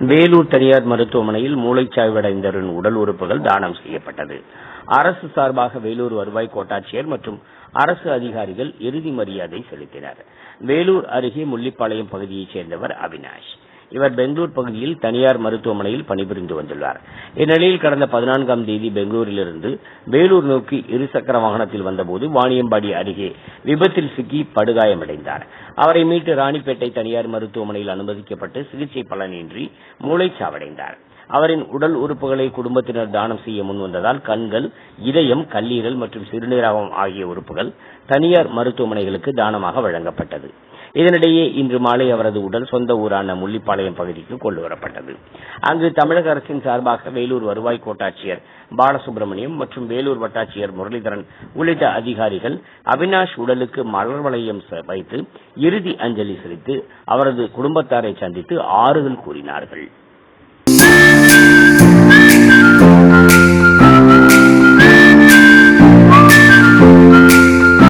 வேலூர் தனியார் மருத்துவமனையில் மூளைச்சாய்வடைந்தவரின் உடல் உறுப்புகள் தானம் செய்யப்பட்டது. அரசு சார்பாக வேலூர் வருவாய் கோட்டாட்சியர் மற்றும் அரசு அதிகாரிகள் இறுதி மரியாதை செலுத்தினர். வேலூர் அருகே முள்ளிப்பாளையம் பகுதியைச் சேர்ந்தவர் அவினாஷ். இவர் பெங்களூர் பகுதியில் தனியார் மருத்துவமனையில் பணிபுரிந்து வந்துள்ளார். இந்நிலையில் கடந்த பதினான்காம் தேதி பெங்களூரிலிருந்து வேலூர் நோக்கி இருசக்கர வாகனத்தில் வந்தபோது வாணியம்பாடி அருகே விபத்தில் சிக்கி படுகாயமடைந்தார். அவரை மீட்டு ராணிப்பேட்டை தனியார் மருத்துவமனையில் அனுமதிக்கப்பட்டு சிகிச்சை பலனின்றி மூளைச்சாவடைந்தார். அவரின் உடல் உறுப்புகளை குடும்பத்தினர் தானம் செய்ய முன்வந்ததால் கண்கள் இதயம் கல்லீரல் மற்றும் சிறுநீரகம் ஆகிய உறுப்புகள் தனியார் மருத்துவமனைகளுக்கு தானமாக வழங்கப்பட்டது. இதனிடையே இன்று மாலை அவரது உடல் சொந்த ஊரான முள்ளிப்பாளையம் பகுதிக்கு கொண்டு வரப்பட்டது. அங்கு தமிழக அரசின் சார்பாக வேலூர் வருவாய் கோட்டாட்சியர் பாலசுப்ரமணியம் மற்றும் வேலூர் வட்டாட்சியர் முரளிதரன் உள்ளிட்ட அதிகாரிகள் அவினாஷ் உடலுக்கு மலர் வளையம் வைத்து இறுதி அஞ்சலி செலுத்தி அவரது குடும்பத்தாரை சந்தித்து ஆறுதல் கூறினார்கள்.